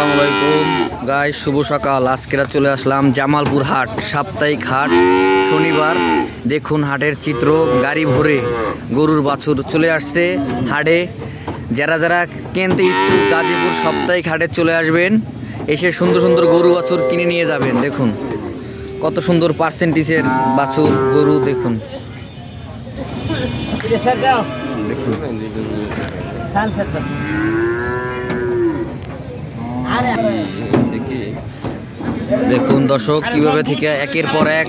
আসসালামু আলাইকুম। গাই শুভ সকাল। আজকেরা চলে আসলাম জামালপুর হাট সাপ্তাহিক হাট। শনিবার দেখুন হাটের চিত্র গাড়ি ভরে গরুর বাছুর চলে আসছে হাটে। যারা যারা কিনতে ইচ্ছুক গাজীপুর সাপ্তাহিক হাটে চলে আসবেন এসে সুন্দর সুন্দর গরু বাছুর কিনে নিয়ে যাবেন দেখুন। কত সুন্দর পার্সেন্টেজের বাছুর গরু দেখুন। আরে দেখুন দর্শক কীভাবে থেকে একের পর এক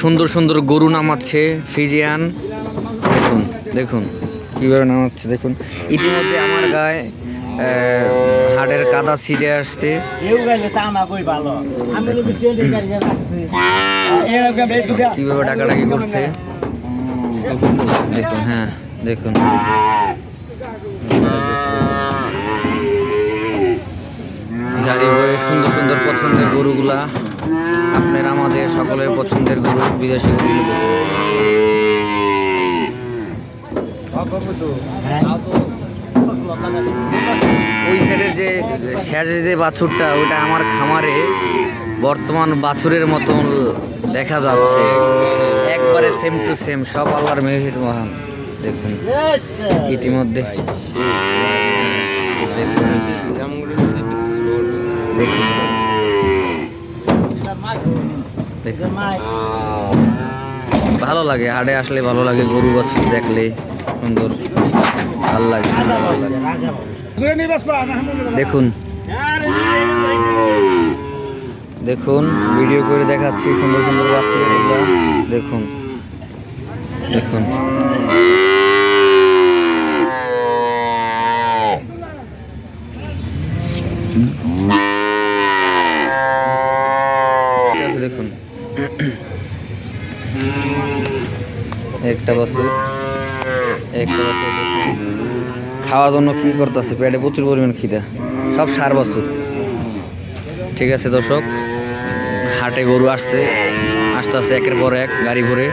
সুন্দর সুন্দর গরু নামাচ্ছে ফিজিয়ান। দেখুন দেখুন কীভাবে নামাচ্ছে দেখুন। ইতিমধ্যে আমার গায়ে হাটের কাদা ছিঁড়ে আসছে। কীভাবে ডাকাডাকি করছে? দেখুন হ্যাঁ দেখুন গাড়ি ভরে সুন্দর সুন্দর পছন্দের গরুগুলা আপনার আমাদের সকলের পছন্দের গরু, বিদেশি দেখুন। ওই সাইডের যে শেষে যে বাছুরটা, ওইটা আমার খামারে বর্তমান বাছুরের মতন দেখা যাচ্ছে। একবারে সেম টু সেম সব আল্লাহর মেহির মহান। দেখুন, ইতিমধ্যে। দেখুন। ভালো লাগে হাটে আসলে ভালো লাগে, গরু বাছুর দেখলে সুন্দর, ভালো লাগে দেখুন। দেখুন, ভিডিও করে দেখাচ্ছি সুন্দর সুন্দর বাচ্চা দেখুন। দেখুন। একটা বছর। একটা খাওয়ার জন্য কি করতেছে? পেটে প্রচুর পরিমাণ খিদা। সব সার বছর। ঠিক আছে দর্শক, হাটে গরু আসছে, আসতে আসতে একের পর এক গাড়ি ভরে